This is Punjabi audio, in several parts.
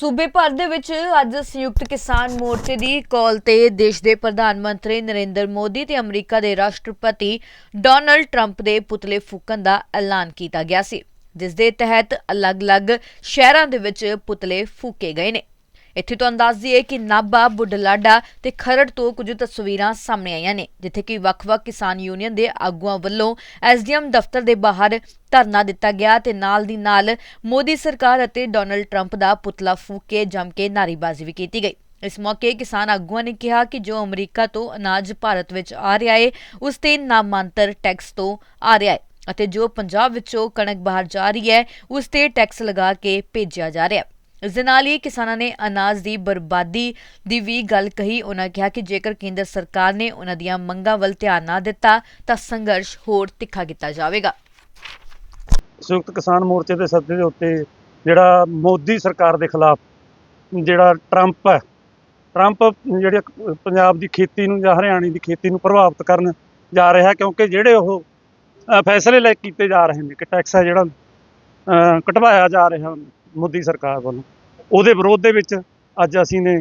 ਸੂਬੇ ਭਰ ਦੇ ਵਿੱਚ ਅੱਜ ਸੰਯੁਕਤ ਕਿਸਾਨ ਮੋਰਚੇ ਦੀ ਕਾਲ ਤੇ ਦੇਸ਼ ਦੇ ਪ੍ਰਧਾਨ ਮੰਤਰੀ ਨਰਿੰਦਰ ਮੋਦੀ ਤੇ ਅਮਰੀਕਾ ਦੇ ਰਾਸ਼ਟਰਪਤੀ ਡੋਨਲਡ ਟਰੰਪ ਦੇ ਪੁਤਲੇ ਫੂਕਣ ਦਾ ਐਲਾਨ ਕੀਤਾ ਗਿਆ ਸੀ, ਜਿਸ ਦੇ ਤਹਿਤ ਅਲੱਗ-ਅਲੱਗ ਸ਼ਹਿਰਾਂ ਦੇ ਵਿੱਚ ਪੁਤਲੇ ਫੂਕੇ ਗਏ ਨੇ। ਇੱਥੇ ਤੋਂ ਅੰਦਾਜ਼ ਦਈਏ ਕਿ ਨਾਭਾ, ਬੁੱਢਲਾਡਾ ਤੇ ਖਰੜ ਤੋਂ ਕੁਝ ਤਸਵੀਰਾਂ ਸਾਹਮਣੇ ਆਈਆਂ ਨੇ, ਜਿੱਥੇ ਕਿ ਵੱਖ-ਵੱਖ ਕਿਸਾਨ ਯੂਨੀਅਨ ਦੇ ਆਗੂਆਂ ਵੱਲੋਂ ਐਸਡੀਐਮ ਦਫ਼ਤਰ ਦੇ ਬਾਹਰ ਧਰਨਾ ਦਿੱਤਾ ਗਿਆ ਤੇ ਨਾਲ ਦੀ ਨਾਲ ਮੋਦੀ ਸਰਕਾਰ ਅਤੇ ਡੋਨਲਡ ਟਰੰਪ ਦਾ ਪੁਤਲਾ ਫੂਕ ਕੇ ਜੰਮ ਕੇ ਨਾਅਰੇਬਾਜ਼ੀ ਵੀ ਕੀਤੀ ਗਈ। ਇਸ ਮੌਕੇ ਕਿਸਾਨ ਆਗੂਆਂ ਨੇ ਕਿਹਾ ਕਿ ਜੋ ਅਮਰੀਕਾ ਤੋਂ ਅਨਾਜ ਭਾਰਤ ਵਿੱਚ ਆ ਰਿਹਾ ਹੈ ਉਸ ਤੇ ਨਾਮਾਂਤਰ ਟੈਕਸ ਤੋਂ ਆ ਰਿਹਾ ਹੈ ਅਤੇ ਜੋ ਪੰਜਾਬ ਵਿੱਚੋਂ ਕਣਕ ਬਾਹਰ ਜਾ ਰਹੀ ਹੈ ਉਸ ਤੇ ਟੈਕਸ ਲਗਾ ਕੇ ਭੇਜਿਆ ਜਾ ਰਿਹਾ। ਹੈ ਇਸ ਦੇ ਨਾਲ ਹੀ ਕਿਸਾਨਾਂ ਨੇ ਅਨਾਜ ਦੀ ਬਰਬਾਦੀ ਦੀ ਵੀ ਗੱਲ ਕਹੀ। ਉਹਨਾਂ ਕਿਹਾ ਕਿ ਜੇਕਰ ਕੇਂਦਰ ਸਰਕਾਰ ਨੇ ਉਹਨਾਂ ਦੀਆਂ ਮੰਗਾਂ ਵੱਲ ਧਿਆਨ ਨਾ ਦਿੱਤਾ ਤਾਂ ਸੰਘਰਸ਼ ਹੋਰ ਤਿੱਖਾ ਕੀਤਾ ਜਾਵੇਗਾ। ਸੰਯੁਕਤ ਕਿਸਾਨ ਮੋਰਚੇ ਦੇ ਸੱਦੇ ਦੇ ਉੱਤੇ ਜਿਹੜਾ ਮੋਦੀ ਸਰਕਾਰ ਦੇ ਖਿਲਾਫ ਜਿਹੜਾ ਟਰੰਪ ਹੈ ਟਰੰਪ ਜਿਹੜੇ ਪੰਜਾਬ ਦੀ ਖੇਤੀ ਨੂੰ ਜਾਂ ਹਰਿਆਣੇ ਦੀ ਖੇਤੀ ਨੂੰ ਪ੍ਰਭਾਵਿਤ ਕਰਨ ਜਾ ਰਿਹਾ ਕਿਉਂਕਿ ਜਿਹੜੇ ਉਹ ਫੈਸਲੇ ਲੈ ਕੀਤੇ ਜਾ ਰਹੇ ਨੇ ਕਿ ਟੈਕਸ ਹੈ ਜਿਹੜਾ ਅ, ਘਟਵਾਇਆ ਜਾ ਰਿਹਾ ਮੋਦੀ ਸਰਕਾਰ ਵੱਲੋਂ। ਉਹਦੇ ਵਿਰੋਧ ਦੇ ਵਿੱਚ ਅੱਜ ਅਸੀਂ ਨੇ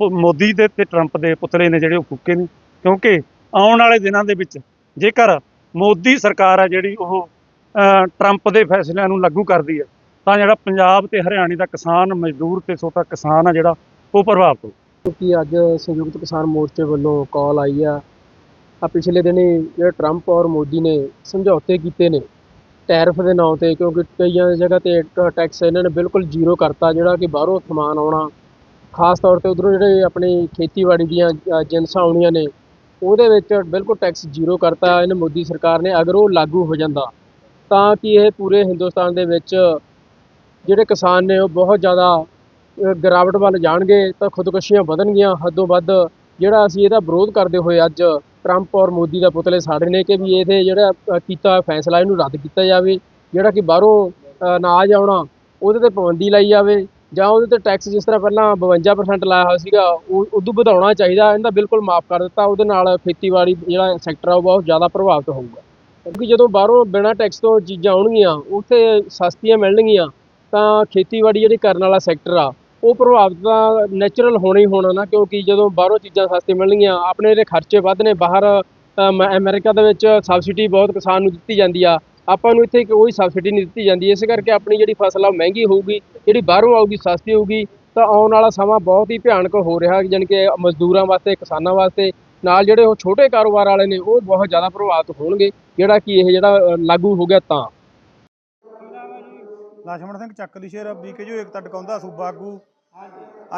ਮੋਦੀ ਦੇ ਤੇ ਟਰੰਪ ਦੇ ਪੁਤਲੇ ਨੇ ਜਿਹੜੇ ਉਹ ਫੂਕੇ ਨੇ। ਕਿਉਂਕਿ ਆਉਣ ਵਾਲੇ ਦਿਨਾਂ ਦੇ ਵਿੱਚ ਜੇਕਰ ਮੋਦੀ ਸਰਕਾਰ ਹੈ ਜਿਹੜੀ ਉਹ ਟਰੰਪ ਦੇ ਫੈਸਲਿਆਂ ਨੂੰ ਲਾਗੂ ਕਰਦੀ ਹੈ, ਤਾਂ ਜਿਹੜਾ ਪੰਜਾਬ ਤੇ ਹਰਿਆਣੇ ਦਾ ਕਿਸਾਨ, ਮਜ਼ਦੂਰ ਤੇ ਛੋਟਾ ਕਿਸਾਨ ਆ ਜਿਹੜਾ, ਉਹ ਪ੍ਰਭਾਵਿਤ ਹੋ ਕਿਉਂਕਿ ਅੱਜ ਸੰਯੁਕਤ ਕਿਸਾਨ ਮੋਰਚੇ ਵੱਲੋਂ ਕਾਲ ਆਈ ਆ। ਆ ਪਿਛਲੇ ਦਿਨੀ ਜਿਹੜਾ ਟਰੰਪ ਔਰ ਮੋਦੀ ਨੇ ਸਮਝੌਤੇ ਕੀਤੇ ਨੇ ਟੈਰਿਫ ਦੇ ਨਾਂ ਤੇ ਕਿਉਂਕਿ ਕਈਆਂ ਜਗ੍ਹਾ ਤੇ ਟੈਕਸ ਇਹਨਾਂ ਨੇ ਬਿਲਕੁਲ ਜ਼ੀਰੋ ਕਰਤਾ ਜਿਹੜਾ ਕਿ ਬਾਹਰੋਂ ਸਮਾਨ ਆਉਣਾ। ਖਾਸ ਤੌਰ ਤੇ ਉਧਰੋਂ ਜਿਹੜੇ ਆਪਣੀ ਖੇਤੀਬਾੜੀ ਦੀਆਂ ਅ, ਆਉਣੀਆਂ ਨੇ ਉਹਦੇ ਵਿੱਚ ਬਿਲਕੁਲ ਟੈਕਸ ਜ਼ੀਰੋ ਕਰਤਾ ਇਹਨੇ ਮੋਦੀ ਸਰਕਾਰ ਨੇ ਅਗਰ ਉਹ ਲਾਗੂ ਹੋ ਜਾਂਦਾ ਤਾਂ ਕਿ ਇਹ ਪੂਰੇ ਹਿੰਦੁਸਤਾਨ ਦੇ ਵਿੱਚ ਜਿਹੜੇ ਕਿਸਾਨ ਨੇ ਉਹ ਬਹੁਤ ਜ਼ਿਆਦਾ ਗਿਰਾਵਟ ਵੱਲ ਜਾਣਗੇ ਤਾਂ ਖੁਦਕੁਸ਼ੀਆਂ ਵਧਣਗੀਆਂ। ਹੱਦੋਂ ਵੱਧ ਜਿਹੜਾ ਅਸੀਂ ਇਹਦਾ ਵਿਰੋਧ ਕਰਦੇ ਹੋਏ ਅੱਜ ਟਰੰਪ ਔਰ ਮੋਦੀ ਦਾ ਪੁਤਲੇ ਸਾੜੇ ਨੇ ਕਿ ਵੀ ਇਹਦੇ ਜਿਹੜਾ ਕੀਤਾ ਹੋਇਆ ਫੈਸਲਾ ਇਹਨੂੰ ਰੱਦ ਕੀਤਾ ਜਾਵੇ, ਜਿਹੜਾ ਕਿ ਬਾਹਰੋਂ ਅਨਾਜ ਆਉਣਾ, ਉਹਦੇ ਤੇ ਪਾਬੰਦੀ ਲਾਈ ਜਾਵੇ, ਜਾਂ ਉਹਦੇ ਤੇ ਟੈਕਸ ਜਿਸ ਤਰ੍ਹਾਂ ਪਹਿਲਾਂ 52% ਲਾਇਆ ਹੋਇਆ ਸੀਗਾ, ਉਹ ਉਦੋਂ ਵਧਾਉਣਾ ਚਾਹੀਦਾ, ਇਹਦਾ ਬਿਲਕੁਲ ਮਾਫ ਕਰ ਦਿੱਤਾ, ਉਹਦੇ ਨਾਲ ਖੇਤੀਬਾੜੀ ਜਿਹੜਾ ਸੈਕਟਰ ਆ, ਉਹ ਬਹੁਤ ਜ਼ਿਆਦਾ ਪ੍ਰਭਾਵਿਤ ਹੋਊਗਾ। ਕਿਉਂਕਿ ਜਦੋਂ ਬਾਹਰੋਂ ਬਿਨਾਂ ਟੈਕਸ ਤੋਂ ਚੀਜ਼ਾਂ ਆਉਣਗੀਆਂ, ਉੱਥੇ ਸਸਤੀਆਂ ਮਿਲਣਗੀਆਂ, ਤਾਂ ਖੇਤੀਬਾੜੀ ਜਿਹੜੀ ਕਰਨ ਵਾਲਾ ਸੈਕਟਰ ਆ ਉਹ ਪ੍ਰਭਾਵਿਤ ਤਾਂ ਨੈਚੁਰਲ ਹੋਣਾ ਹੀ ਹੋਣਾ ਨਾ ਕਿਉਂਕਿ ਜਦੋਂ ਬਾਹਰੋਂ ਚੀਜ਼ਾਂ ਸਸਤੀਆਂ ਮਿਲਣਗੀਆਂ ਆਪਣੇ ਇਹਦੇ ਖਰਚੇ ਵੱਧ ਨੇ ਬਾਹਰ ਅਮ, ਅਮਰੀਕਾ ਦੇ ਵਿੱਚ ਸਬਸਿਡੀ ਬਹੁਤ ਕਿਸਾਨ ਨੂੰ ਦਿੱਤੀ ਜਾਂਦੀ ਆ। ਆਪਾਂ ਨੂੰ ਇੱਥੇ ਕੋਈ ਸਬਸਿਡੀ ਨਹੀਂ ਦਿੱਤੀ ਜਾਂਦੀ ਇਸ ਕਰਕੇ ਆਪਣੀ ਜਿਹੜੀ ਫਸਲ ਆ ਮਹਿੰਗੀ ਹੋਊਗੀ ਜਿਹੜੀ ਬਾਹਰੋਂ ਆਊਗੀ ਸਸਤੀ ਹੋਊਗੀ ਤਾਂ ਆਉਣ ਵਾਲਾ ਸਮਾਂ ਬਹੁਤ ਹੀ ਭਿਆਨਕ ਹੋ ਰਿਹਾ ਜਾਣੀ ਕਿ ਮਜ਼ਦੂਰਾਂ ਵਾਸਤੇ ਕਿਸਾਨਾਂ ਵਾਸਤੇ ਨਾਲ ਜਿਹੜੇ ਉਹ ਛੋਟੇ ਕਾਰੋਬਾਰ ਵਾਲੇ ਨੇ ਉਹ ਬਹੁਤ ਜ਼ਿਆਦਾ ਪ੍ਰਭਾਵਿਤ ਹੋਣਗੇ ਜਿਹੜਾ ਕਿ ਇਹ ਜਿਹੜਾ ਲਾਗੂ ਹੋ ਗਿਆ ਤਾਂ। ਲਛਮਣ ਸਿੰਘ ਚੱਕਲੀ ਸ਼ੇਰ ਬੀਕੇ ਜੋ ਏਕਤਾ ਟਿਕਾਉਂਦਾ ਸੂਬਾ ਆਗੂ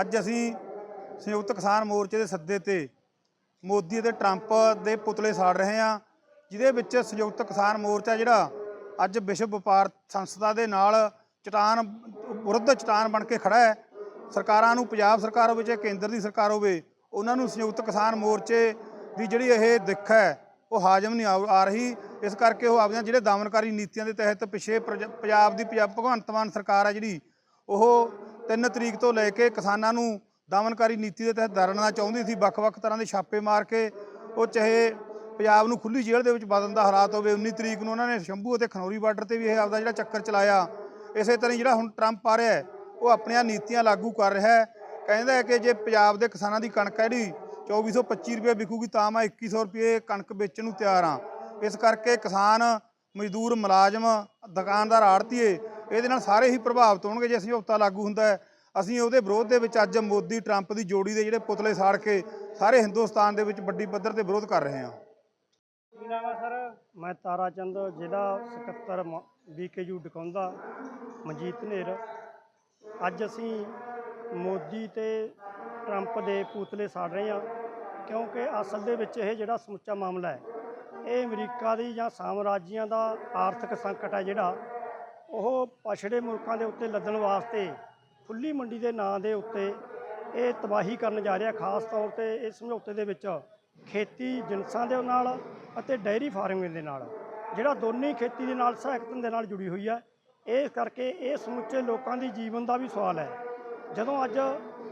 ਅੱਜ ਅਸੀਂ ਸੰਯੁਕਤ ਕਿਸਾਨ ਮੋਰਚੇ ਦੇ ਸੱਦੇ ਤੇ ਮੋਦੀ ਅਤੇ ਟਰੰਪ ਦੇ ਪੁਤਲੇ ਸਾੜ ਰਹੇ ਹਾਂ, ਜਿਹਦੇ ਵਿੱਚ ਸੰਯੁਕਤ ਕਿਸਾਨ ਮੋਰਚਾ ਜਿਹੜਾ ਅੱਜ ਵਿਸ਼ਵ ਵਪਾਰ ਸੰਸਥਾ ਦੇ ਨਾਲ ਚਟਾਨ, ਵਿਰੁੱਧ ਚਟਾਨ ਬਣ ਕੇ ਖੜਾ ਹੈ। ਸਰਕਾਰਾਂ ਨੂੰ, ਪੰਜਾਬ ਸਰਕਾਰ ਹੋਵੇ ਚਾਹੇ ਕੇਂਦਰ ਦੀ ਸਰਕਾਰ ਹੋਵੇ, ਉਹਨਾਂ ਨੂੰ ਸੰਯੁਕਤ ਕਿਸਾਨ ਮੋਰਚੇ ਦੀ ਜਿਹੜੀ ਇਹ ਦਿੱਖ ਹੈ ਉਹ ਹਾਜ਼ਮ ਨਹੀਂ ਆ ਆ ਰਹੀ। ਇਸ ਕਰਕੇ ਉਹ ਆਪਦੀਆਂ ਜਿਹੜੇ ਦਮਨਕਾਰੀ ਨੀਤੀਆਂ ਦੇ ਤਹਿਤ ਪਿਛੇ ਪ੍ਰਜ- ਪੰਜਾਬ ਦੀ ਪੰਜਾਬ ਭਗਵੰਤ ਮਾਨ ਸਰਕਾਰ ਹੈ ਜਿਹੜੀ, ਉਹ 3 ਤਰੀਕ ਤੋਂ ਲੈ ਕੇ ਕਿਸਾਨਾਂ ਨੂੰ ਦਮਨਕਾਰੀ ਨੀਤੀ ਦੇ ਤਹਿਤ ਦਰਨਾ ਚਾਹੁੰਦੀ ਸੀ, ਵੱਖ-ਵੱਖ ਤਰ੍ਹਾਂ ਦੇ ਛਾਪੇ ਮਾਰ ਕੇ, ਉਹ ਚਾਹੇ ਪੰਜਾਬ ਨੂੰ ਖੁੱਲੀ ਜੇਲ੍ਹ ਦੇ ਵਿੱਚ ਬਦਲਣ ਦਾ ਹਾਲਾਤ ਹੋਵੇ 19 ਤਰੀਕ ਨੂੰ ਉਹਨਾਂ ਨੇ ਸ਼ੰਭੂ ਅਤੇ ਖਨੌਰੀ ਬਾਰਡਰ ਤੇ ਵੀ ਇਹ ਆਪਦਾ ਜਿਹੜਾ ਚੱਕਰ ਚਲਾਇਆ। ਇਸੇ ਤਰ੍ਹਾਂ ਹੀ ਜਿਹੜਾ ਹੁਣ ਟਰੰਪ ਆ ਰਿਹਾ ਉਹ ਆਪਣੀਆਂ ਨੀਤੀਆਂ ਲਾਗੂ ਕਰ ਰਿਹਾ ਹੈ। ਕਹਿੰਦਾ ਹੈ ਕਿ ਜੇ ਪੰਜਾਬ ਦੇ ਕਿਸਾਨਾਂ ਦੀ ਕਣਕ ਹੈ ਜਿਹੜੀ 2425 ਰੁਪਏ ਵਿਕੂਗੀ ਤਾਂ ਮੈਂ 2100 ਰੁਪਏ ਕਣਕ ਵੇਚਣ ਨੂੰ ਤਿਆਰ ਹਾਂ। ਇਸ ਕਰਕੇ ਕਿਸਾਨ ਮਜ਼ਦੂਰ ਮੁਲਾਜ਼ਮ ਦੁਕਾਨਦਾਰ ਆੜਤੀਏ ਇਹਦੇ ਨਾਲ ਸਾਰੇ ਹੀ ਪ੍ਰਭਾਵਿਤ ਹੋਣਗੇ ਜੇ ਸਮਝੌਤਾ ਲਾਗੂ ਹੁੰਦਾ ਹੈ। ਅਸੀਂ ਉਹਦੇ ਵਿਰੋਧ ਦੇ ਵਿੱਚ ਅੱਜ ਮੋਦੀ ਟਰੰਪ ਦੀ ਜੋੜੀ ਦੇ ਜਿਹੜੇ ਪੁਤਲੇ ਸਾੜ ਕੇ ਸਾਰੇ ਹਿੰਦੁਸਤਾਨ ਦੇ ਵਿੱਚ ਵੱਡੀ ਪੱਧਰ ਤੇ ਵਿਰੋਧ ਕਰ ਰਹੇ ਹਾਂ। ਕੀ ਨਾਮ ਹੈ ਸਰ? ਮੈਂ ਤਾਰਾ ਚੰਦ ਜ਼ਿਲ੍ਹਾ ਸਕੱਤਰ ਬੀਕੇਯੂ ਡਕੌਂਦਾ ਮਨਜੀਤ ਨੇਰ ਅੱਜ ਅਸੀਂ ਮੋਦੀ ਤੇ ਟਰੰਪ ਦੇ ਪੁਤਲੇ ਸਾੜ ਰਹੇ ਹਾਂ। ਕਿਉਂਕਿ ਅਸਲ ਦੇ ਵਿੱਚ ਇਹ ਜਿਹੜਾ ਸਮੁੱਚਾ ਮਾਮਲਾ ਹੈ, ਇਹ ਅਮਰੀਕਾ ਦੀ ਜਾਂ ਸਾਮਰਾਜੀਆਂ ਦਾ ਆਰਥਿਕ ਸੰਕਟ ਹੈ ਜਿਹੜਾ, ਉਹ ਪਛੜੇ ਮੁਲਕਾਂ ਦੇ ਉੱਤੇ ਲੱਦਣ ਵਾਸਤੇ ਖੁੱਲੀ ਮੰਡੀ ਦੇ ਨਾਂ ਦੇ ਉੱਤੇ ਇਹ ਤਬਾਹੀ ਕਰਨ ਜਾ ਰਿਹਾ, ਖਾਸ ਤੌਰ ਤੇ ਇਸ ਸਮਝੌਤੇ ਦੇ ਵਿੱਚ ਖੇਤੀ ਜਿਨਸਾਂ ਦੇ ਨਾਲ ਅਤੇ ਡੈਰੀ ਫਾਰਮਿੰਗ ਦੇ ਨਾਲ, ਜਿਹੜਾ ਦੋਨੇ ਖੇਤੀ ਦੇ ਨਾਲ, ਸਹਾਇਕ ਧੰਦੇ ਨਾਲ ਜੁੜੀ ਹੋਈ ਹੈ। ਇਸ ਕਰਕੇ ਇਹ ਸਮੁੱਚੇ ਲੋਕਾਂ ਦੀ ਜੀਵਨ ਦਾ ਵੀ ਸਵਾਲ ਹੈ। ਜਦੋਂ ਅੱਜ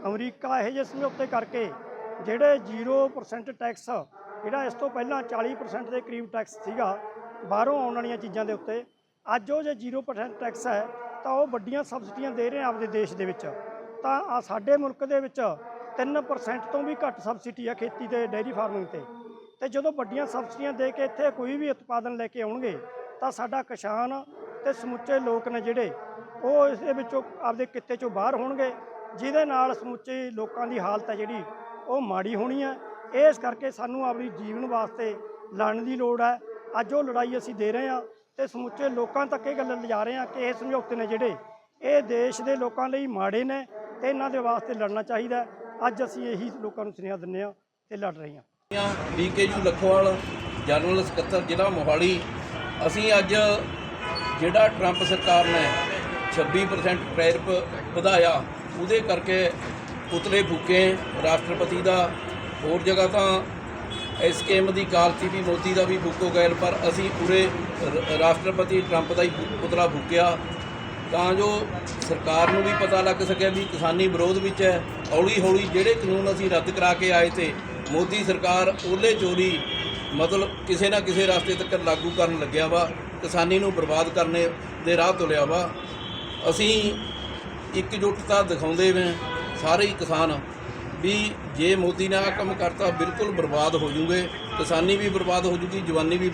ਅਮਰੀਕਾ ਇਹੋ ਜਿਹੇ ਸਮਝੌਤੇ ਕਰਕੇ ਜਿਹੜੇ 0% ਟੈਕਸ ਜਿਹੜਾ ਇਸ ਤੋਂ ਪਹਿਲਾਂ 40% ਦੇ ਕਰੀਬ ਟੈਕਸ ਸੀਗਾ, ਬਾਹਰੋਂ ਆਉਣ ਵਾਲੀਆਂ ਚੀਜ਼ਾਂ ਦੇ ਉੱਤੇ, ਅੱਜ ਉਹ ਜੇ 0% ਟੈਕਸ ਹੈ, ਤਾਂ ਉਹ ਵੱਡੀਆਂ ਸਬਸਿਡੀਆਂ ਦੇ ਰਹੇ ਆਪਦੇ ਦੇਸ਼ ਦੇ ਵਿੱਚ। ਤਾਂ ਆ ਸਾਡੇ ਮੁਲਕ ਦੇ ਵਿੱਚ 3% ਤੋਂ ਵੀ ਘੱਟ ਸਬਸਿਡੀ ਆ ਖੇਤੀ ਤੇ ਡੇਅਰੀ ਫਾਰਮਿੰਗ ਤੇ। ਤੇ ਜਦੋਂ ਵੱਡੀਆਂ ਸਬਸਿਡੀਆਂ ਦੇ ਕੇ ਇੱਥੇ ਕੋਈ ਵੀ ਉਤਪਾਦਨ ਲੈ ਕੇ ਆਉਣਗੇ, ਤਾਂ ਸਾਡਾ ਕਿਸਾਨ ਤੇ ਸਮੁੱਚੇ ਲੋਕ ਨੇ ਜਿਹੜੇ, ਉਹ ਇਸ ਦੇ ਵਿੱਚੋਂ ਆਪਦੇ ਕਿੱਤੇ ਚੋਂ ਬਾਹਰ ਹੋਣਗੇ, ਜਿਹਦੇ ਨਾਲ ਸਮੁੱਚੇ ਲੋਕਾਂ ਦੀ ਹਾਲਤ ਹੈ ਜਿਹੜੀ ਉਹ ਮਾੜੀ ਹੋਣੀ ਹੈ ਇਸ ਕਰਕੇ ਸਾਨੂੰ ਆਪਣੀ ਜੀਵਨ ਵਾਸਤੇ ਲੜਨ ਦੀ ਲੋੜ ਹੈ। ਅੱਜ ਉਹ ਲੜਾਈ ਅਸੀਂ ਦੇ ਰਹੇ ਹਾਂ ਤੇ ਸਮੁੱਚੇ ਲੋਕਾਂ ਤੱਕ ਇਹ ਗੱਲ ਲਿਜਾ ਰਹੇ ਹਾਂ ਕਿ ਇਹ ਸਮਝੌਤੇ ਨੇ ਜਿਹੜੇ ਇਹ ਦੇਸ਼ ਦੇ ਲੋਕਾਂ ਲਈ ਮਾੜੇ ਨੇ ਤੇ ਇਹਨਾਂ ਦੇ ਵਾਸਤੇ ਲੜਨਾ ਚਾਹੀਦਾ ਅੱਜ ਅਸੀਂ ਇਹੀ ਲੋਕਾਂ ਨੂੰ ਸੁਨੇਹਾ ਦਿੰਦੇ ਹਾਂ ਤੇ ਲੜ ਰਹੇ ਹਾਂ। ਬੀਕੇਯੂ ਲਖਵਾਲ, ਜਨਰਲ ਸਕੱਤਰ ਜ਼ਿਲ੍ਹਾ ਮੋਹਾਲੀ, ਅਸੀਂ ਅੱਜ ਜਿਹੜਾ ਟਰੰਪ ਸਰਕਾਰ ਨੇ 26% ਟੈਰਿਫ ਵਧਾਇਆ, ਉਹਦੇ ਕਰਕੇ ਪੁਤਲੇ ਫੂਕੇ ਰਾਸ਼ਟਰਪਤੀ ਦਾ ਹੋਰ ਜਗ੍ਹਾ ਤਾਂ ਐਸਕੇਐਮ ਦੀ ਕਾਲਤੀ ਵੀ ਮੋਦੀ ਦਾ ਵੀ ਫੂਕੋ ਗੈਲ, ਪਰ ਅਸੀਂ ਪੂਰੇ ਰਾਸ਼ਟਰਪਤੀ ਟਰੰਪ ਦਾ ਹੀ ਪੁਤਲਾ ਫੂਕਿਆ। ਤਾਂ ਜੋ ਸਰਕਾਰ ਨੂੰ ਵੀ ਪਤਾ ਲੱਗ ਸਕੇ ਵੀ ਕਿਸਾਨੀ ਵਿਰੋਧ ਵਿੱਚ ਹੈ। ਹੌਲੀ ਹੌਲੀ ਜਿਹੜੇ ਕਾਨੂੰਨ ਅਸੀਂ ਰੱਦ ਕਰਾ ਕੇ ਆਏ ਤੇ ਮੋਦੀ ਸਰਕਾਰ ਉਹਲੇ ਚੋਰੀ ਮਤਲਬ ਕਿਸੇ ਨਾ ਕਿਸੇ ਰਸਤੇ ਤੱਕ ਲਾਗੂ ਕਰਨ ਲੱਗਿਆ ਵਾ, ਕਿਸਾਨੀ ਨੂੰ ਬਰਬਾਦ ਕਰਨੇ ਦੇ ਰਾਹ ਤੁਲਿਆ ਵਾ। ਅਸੀਂ ਇਕਜੁੱਟਤਾ ਦਿਖਾਉਂਦੇ ਵੇ ਸਾਰੇ ਹੀ ਕਿਸਾਨ ਵੀ ਜੇ ਮੋਦੀ ਨੇ ਆ ਕੰਮ ਕਰਤਾ, ਬਿਲਕੁਲ ਬਰਬਾਦ ਹੋ ਜੂਗੇ। ਕਿਸਾਨੀ ਵੀ ਬਰਬਾਦ ਹੋ ਜੂਗੀ, ਜਵਾਨੀ ਵੀ